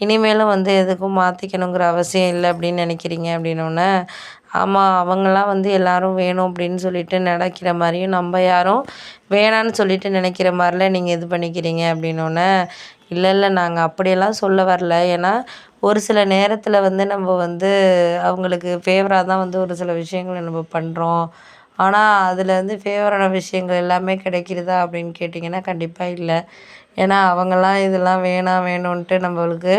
இனிமேலும் வந்து எதுக்கும் மாற்றிக்கணுங்கிற அவசியம் இல்லை அப்படின்னு நினைக்கிறீங்க அப்படின்னோடனே ஆமாம் அவங்களாம் வந்து எல்லோரும் வேணும் அப்படின்னு சொல்லிட்டு நினைக்கிற மாதிரியும் நம்ம யாரும் வேணான்னு சொல்லிட்டு நினைக்கிற மாதிரிலாம் நீங்கள் இது பண்ணிக்கிறீங்க அப்படின்னோடனே இல்லை இல்லை நாங்கள் அப்படியெல்லாம் சொல்ல வரல. ஏன்னா ஒரு சில நேரத்தில் வந்து நம்ம வந்து அவங்களுக்கு ஃபேவராக தான் வந்து ஒரு சில விஷயங்களை நம்ம பண்ணுறோம் ஆனால் அதில் ஃபேவரான விஷயங்கள் எல்லாமே கிடைக்கிறதா அப்படின்னு கேட்டிங்கன்னா கண்டிப்பாக இல்லை. ஏன்னா அவங்களாம் இதெல்லாம் வேணாம் வேணும்ன்ட்டு நம்மளுக்கு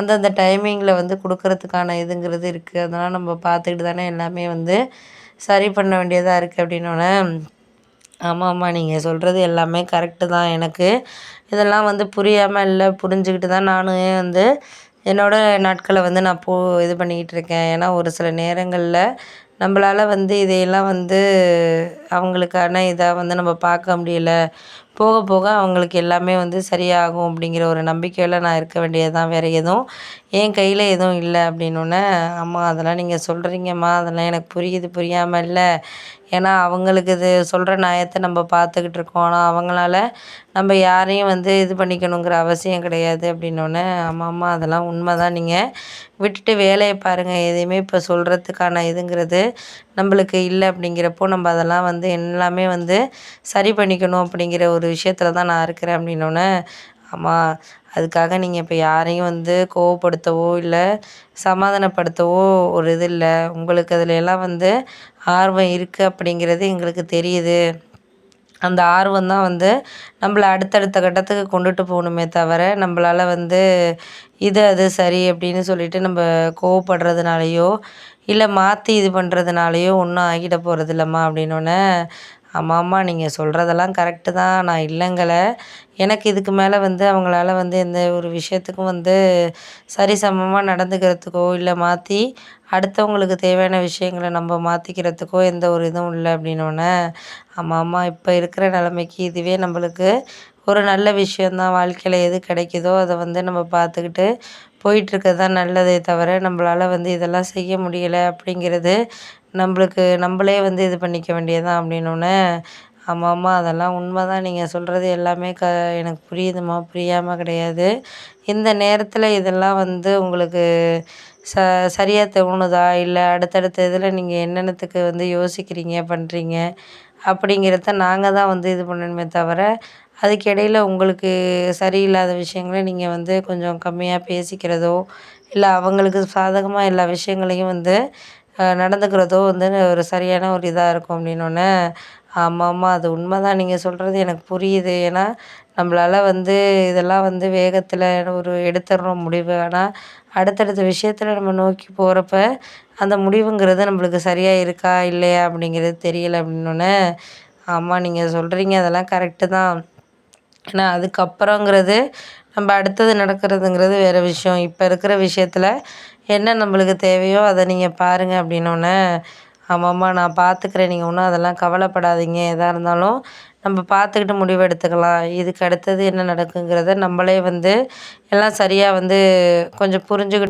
அந்தந்த டைமிங்கில் வந்து கொடுக்கறதுக்கான இதுங்கிறது இருக்குது அதனால் நம்ம பார்த்துக்கிட்டு தானே எல்லாமே வந்து சரி பண்ண வேண்டியதாக இருக்குது அப்படின்னோடனே ஆமாம் ஆமாம் நீங்கள் சொல்கிறது எல்லாமே கரெக்டு தான் எனக்கு. இதெல்லாம் வந்து புரியாமல் இல்லை புரிஞ்சுக்கிட்டு தான் நானும் வந்து என்னோடய நாட்களை வந்து நான் போ இது பண்ணிக்கிட்டு இருக்கேன். ஏன்னா ஒரு சில நேரங்களில் நம்மளால் வந்து இதையெல்லாம் வந்து அவங்களுக்கான இதாக வந்து நம்ம பார்க்க முடியல. போக போக அவங்களுக்கு எல்லாமே வந்து சரியாகும் அப்படிங்கிற ஒரு நம்பிக்கையில் நான் இருக்க வேண்டியது தான் வேறு எதுவும் என் கையில் எதுவும் இல்லை அப்படின்னோடனே அம்மா அதெல்லாம் நீங்கள் சொல்கிறீங்கம்மா அதெல்லாம் எனக்கு புரியுது. புரியாமல் இல்லை. ஏன்னா அவங்களுக்கு இது சொல்கிற நியாயத்தை நம்ம பார்த்துக்கிட்டு இருக்கோம். ஆனால் அவங்களால நம்ம யாரையும் வந்து இது பண்ணிக்கணுங்கிற அவசியம் கிடையாது அப்படின்னோடனே அம்மா அதெல்லாம் உண்மை தான் நீங்கள் விட்டுட்டு வேலையை பாருங்கள் எதையுமே இப்போ சொல்கிறதுக்கான இதுங்கிறது நம்மளுக்கு இல்லை அப்படிங்கிறப்போ நம்ம அதெல்லாம் வந்து எல்லாமே வந்து சரி பண்ணிக்கணும் அப்படிங்கிற ஒரு விஷயத்தில் தான் நான் இருக்கிறேன் அப்படின்னோடனே ஆமாம் அதுக்காக நீங்கள் இப்போ யாரையும் வந்து கோவப்படுத்தவோ இல்லை சமாதானப்படுத்தவோ ஒரு இது இல்லை. உங்களுக்கு அதில் எல்லாம் வந்து ஆர்வம் இருக்குது அப்படிங்கிறது எங்களுக்கு தெரியுது. அந்த ஆர்வம் தான் வந்து நம்மள அடுத்தடுத்த கட்டத்துக்கு கொண்டுட்டு போகணுமே தவிர நம்மளால வந்து இது அது சரி அப்படின்னு சொல்லிட்டு நம்ம கோவப்படுறதுனாலையோ இல்லை மாற்றி இது பண்ணுறதுனாலையோ ஒன்றும் ஆகிட போகிறது இல்லைம்மா அப்படின்னோடனே ஆமாம்மா நீங்கள் சொல்கிறதெல்லாம் கரெக்டு தான். நான் இல்லைங்கலை எனக்கு இதுக்கு மேலே வந்து அவங்களால வந்து எந்த ஒரு விஷயத்துக்கும் வந்து சரிசமமாக நடந்துக்கிறதுக்கோ இல்லை மாற்றி அடுத்தவங்களுக்கு தேவையான விஷயங்கள நம்ம மாற்றிக்கிறதுக்கோ எந்த ஒரு இதுவும் இல்லை அப்படின்னோடனே ஆமாம் இப்போ இருக்கிற நிலமைக்கு இதுவே நம்மளுக்கு ஒரு நல்ல விஷயந்தான் வாழ்க்கையில் எது கிடைக்குதோ அதை வந்து நம்ம பார்த்துக்கிட்டு போயிட்டுருக்கிறது தான் நல்லதே தவிர நம்மளால் வந்து இதெல்லாம் செய்ய முடியலை அப்படிங்கிறது நம்மளுக்கு நம்மளே வந்து இது பண்ணிக்க வேண்டியது தான் அப்படின்னோடனே ஆமாம் ஆமாம் அதெல்லாம் உண்மை தான் நீங்கள் சொல்கிறது எல்லாமே க எனக்கு புரியுதுமா புரியாமல் கிடையாது. இந்த நேரத்தில் இதெல்லாம் வந்து உங்களுக்கு ச சரியாக தோணுதா? இல்லை அடுத்தடுத்த இதில் நீங்கள் என்னென்னத்துக்கு வந்து யோசிக்கிறீங்க பண்ணுறீங்க அப்படிங்கிறத நாங்கள் தான் வந்து இது பண்ணணுமே தவிர அதுக்கு உங்களுக்கு சரியில்லாத விஷயங்களை நீங்கள் வந்து கொஞ்சம் கம்மியாக பேசிக்கிறதோ இல்லை அவங்களுக்கு சாதகமாக எல்லா விஷயங்களையும் வந்து நடந்துக்கிறதோ வந்து ஒரு சரியான ஒரு இதாக இருக்கும் அப்படின்னோடனே ஆமாம் ஆமாம் அது உண்மை தான் நீங்கள் சொல்கிறது எனக்கு புரியுது. ஏன்னா நம்மளால வந்து இதெல்லாம் வந்து வேகத்தில் ஒரு எடுத்துடுறோம் முடிவு. ஆனால் அடுத்தடுத்த விஷயத்தில் நம்ம நோக்கி போகிறப்ப அந்த முடிவுங்கிறது நம்மளுக்கு சரியாக இருக்கா இல்லையா அப்படிங்கிறது தெரியல அப்படின்னோடனே ஆமாம் நீங்கள் சொல்கிறீங்க அதெல்லாம் கரெக்டு தான். ஏன்னா அதுக்கப்புறங்கிறது நம்ம அடுத்தது நடக்கிறதுங்கிறது வேறு விஷயம். இப்போ இருக்கிற விஷயத்தில் என்ன நம்மளுக்கு தேவையோ அதை நீங்கள் பாருங்கள் அப்படின்னோடனே ஆமாம்மா நான் பார்த்துக்கிறேன் நீங்கள் ஒன்றும் அதெல்லாம் கவலைப்படாதீங்க. எதாக இருந்தாலும் நம்ம பார்த்துக்கிட்டு முடிவு எடுத்துக்கலாம். இதுக்கு அடுத்தது என்ன நடக்குங்கிறத நம்மளே வந்து எல்லாம் சரியாக வந்து கொஞ்சம் புரிஞ்சுக்கிட்டு